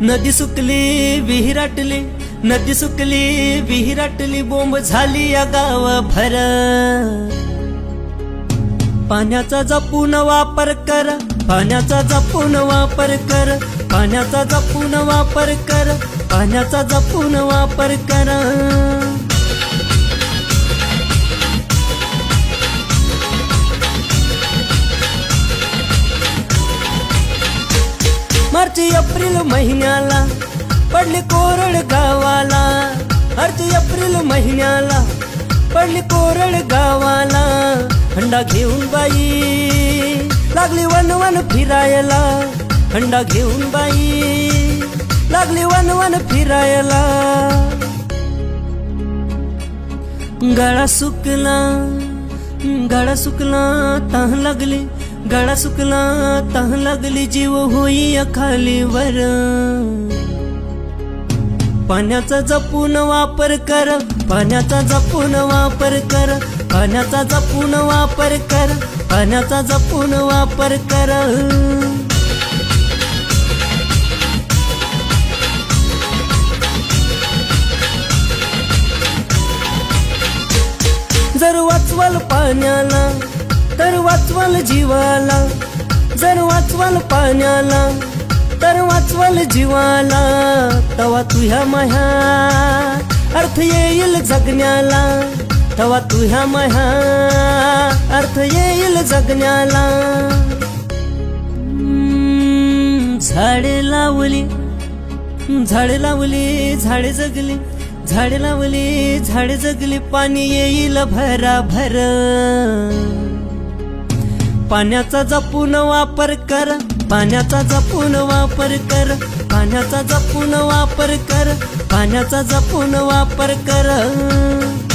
नदी सुकली विहिराटली. नदी सुकली विहिराटली बोंब झाली या गाव भर पाण्याचा जपून वापर कर पाण्याचा जपून वापर कर पाण्याचा जपून वापर कर पाण्याचा जपून वापर कर. मार्च एप्रिल महिन्याला पडली कोरड गावाला. मार्च एप्रिल महिन्याला पडली कोरड गावाला. हंडा घेऊन बाई लागली वन वन फिरायला. हंडा घेऊन बाई लागली वन वन फिरायला. गळा सुकला गळा सुकला तह लागली. गळा सुकला तह लागली जीव होई खाली वर पाण्याचा जपून वापर कर पाण्याचा जपून वापर कर पाण्याचा जपून वापर कर पाण्याचा जपून वापर कर. जर वाचवाल पाण्याला वाचवाल जीवाला जर वाचवाल पाण्याला तर वाचवाल जीवाला. तवा तुह्या माह्या अर्थ येईल जगण्याला. तवा तुह्या माह्या अर्थ येईल जगण्याला. झाडे लावली झाडे लावली झाडे जगली झाडे लावली झाडे जगली पाणी येईल भरा भरा पाण्याचा जपून वापर कर पाण्याचा जपून वापर कर पाण्याचा जपून वापर कर पाण्याचा जपून वापर कर.